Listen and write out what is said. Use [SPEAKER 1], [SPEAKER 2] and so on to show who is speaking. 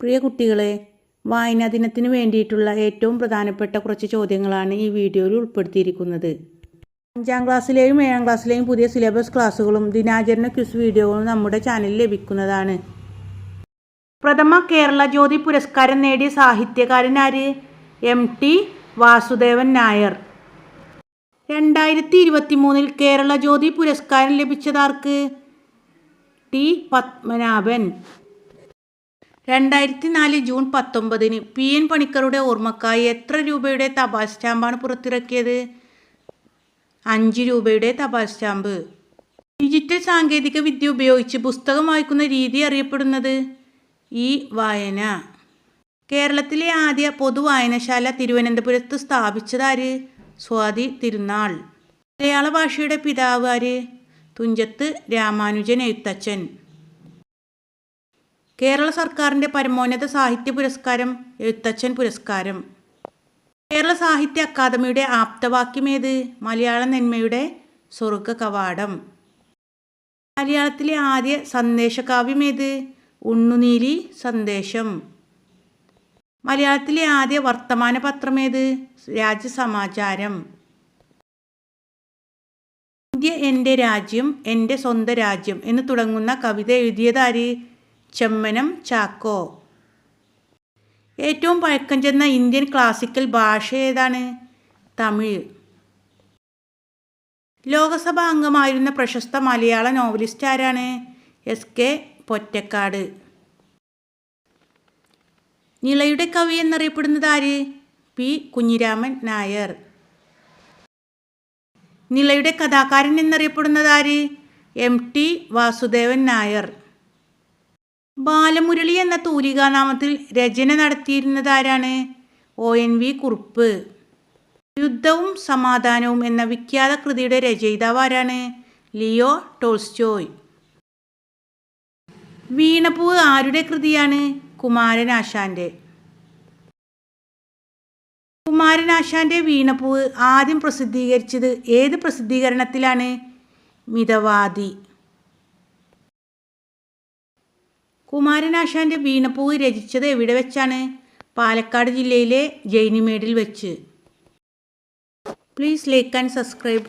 [SPEAKER 1] പ്രിയ കുട്ടികളെ വായനാ ദിനത്തിന് വേണ്ടിയിട്ടുള്ള ഏറ്റവും പ്രധാനപ്പെട്ട കുറച്ച് ചോദ്യങ്ങളാണ് ഈ വീഡിയോയിൽ ഉൾപ്പെടുത്തിയിരിക്കുന്നത്. അഞ്ചാം ക്ലാസ്സിലെയും ഏഴാം ക്ലാസ്സിലെയും പുതിയ സിലബസ് ക്ലാസ്സുകളും ദിനാചരണ ക്വിസ് വീഡിയോകളും നമ്മുടെ ചാനലിൽ ലഭിക്കുന്നതാണ്. പ്രഥമ കേരള ജ്യോതി പുരസ്കാരം നേടിയ സാഹിത്യകാരനാര് എം. ടി. വാസുദേവൻ നായർ. രണ്ടായിരത്തി ഇരുപത്തി മൂന്നിൽ കേരള ജ്യോതി പുരസ്കാരം ലഭിച്ചതാർക്ക് ടി. പത്മനാഭൻ. രണ്ടായിരത്തി നാല് ജൂൺ പത്തൊമ്പതിന് പി എൻ പണിക്കറുടെ ഓർമ്മക്കായി എത്ര രൂപയുടെ തപാൽ സ്റ്റാമ്പാണ് പുറത്തിറക്കിയത്? അഞ്ച് രൂപയുടെ തപാൽ സ്റ്റാമ്പ്. ഡിജിറ്റൽ സാങ്കേതിക വിദ്യ ഉപയോഗിച്ച് പുസ്തകം വായിക്കുന്ന രീതി അറിയപ്പെടുന്നത്? ഈ വായന. കേരളത്തിലെ ആദ്യ പൊതു വായനശാല തിരുവനന്തപുരത്ത് സ്ഥാപിച്ചതാര്? സ്വാതി തിരുനാൾ. മലയാള ഭാഷയുടെ പിതാവ് ആര്? തുഞ്ചത്ത് രാമാനുജൻ എഴുത്തച്ഛൻ. കേരള സർക്കാരിന്റെ പരമോന്നത സാഹിത്യ പുരസ്കാരം എഴുത്തച്ഛൻ പുരസ്കാരം. കേരള സാഹിത്യ അക്കാദമിയുടെ ആപ്തവാക്യമേത് മലയാള നന്മയുടെ സ്വർഗ കവാടം മലയാളത്തിലെ ആദ്യ സന്ദേശകാവ്യമേത് ഉണ്ണുനീലി സന്ദേശം. മലയാളത്തിലെ ആദ്യ വർത്തമാന പത്രമേത് രാജ്യസമാചാരം. ഇന്ത്യ എന്റെ രാജ്യം എന്റെ സ്വന്തം രാജ്യം എന്ന് തുടങ്ങുന്ന കവിത എഴുതിയതാര് ചെമ്മനം ചാക്കോ. ഏറ്റവും പഴക്കം ചെന്ന ഇന്ത്യൻ ക്ലാസിക്കൽ ഭാഷ ഏതാണ്? തമിഴ്. ലോകസഭാ അംഗമായിരുന്ന പ്രശസ്ത മലയാള നോവലിസ്റ്റ് ആരാണ്? S K Pottekkatt. നിളയുടെ കവി എന്നറിയപ്പെടുന്നത് ആര്? പി കുഞ്ഞിരാമൻ നായർ. നിളയുടെ കഥാകാരൻ എന്നറിയപ്പെടുന്നത് ആര്? M T Vasudevan Nair. Balamurali എന്ന തൂലികാനാമത്തിൽ രചന നടത്തിയിരുന്നത് ആരാണ്? ഒ. എൻ. വി. കുറുപ്പ്. യുദ്ധവും സമാധാനവും എന്ന വിഖ്യാത കൃതിയുടെ രചയിതാവ് ആരാണ്? Leo Tolstoy. വീണപ്പൂവ് ആരുടെ കൃതിയാണ്? കുമാരനാശാന്റെ കുമാരനാശാന്റെ വീണപ്പൂവ് ആദ്യം പ്രസിദ്ധീകരിച്ചത് ഏത് പ്രസിദ്ധീകരണത്തിലാണ്? മിതവാദി. കുമാരനാശാന്റെ വീണപ്പൂവ് രചിച്ചത് എവിടെ വെച്ചാണ്? പാലക്കാട് ജില്ലയിലെ ജൈനിമേഡിൽ വെച്ച്. Please like and subscribe